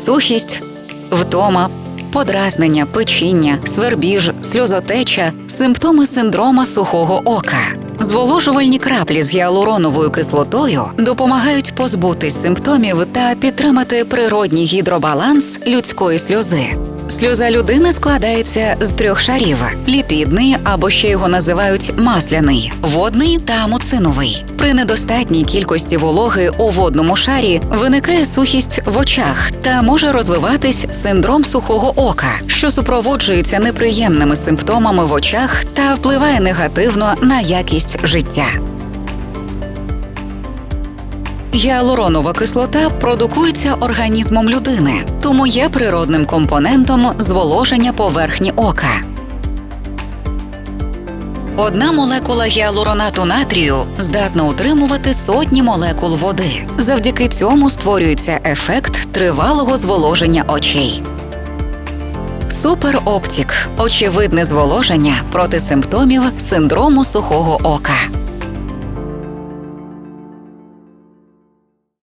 сухість, втома, подразнення, печіння, свербіж, сльозотеча, симптоми синдрома сухого ока. Зволожувальні краплі з гіалуроновою кислотою допомагають позбутись симптомів та підтримати природній гідробаланс людської сльози. Сльоза людини складається з трьох шарів: ліпідний або ще його називають масляний, водний та муциновий. При недостатній кількості вологи у водному шарі виникає сухість в очах та може розвиватись синдром сухого ока, що супроводжується неприємними симптомами в очах та впливає негативно на якість життя. Гіалуронова кислота продукується організмом людини, тому є природним компонентом зволоження поверхні ока. Одна молекула гіалуронату натрію здатна утримувати сотні молекул води. Завдяки цьому створюється ефект тривалого зволоження очей. Супероптік очевидне зволоження проти симптомів синдрому сухого ока.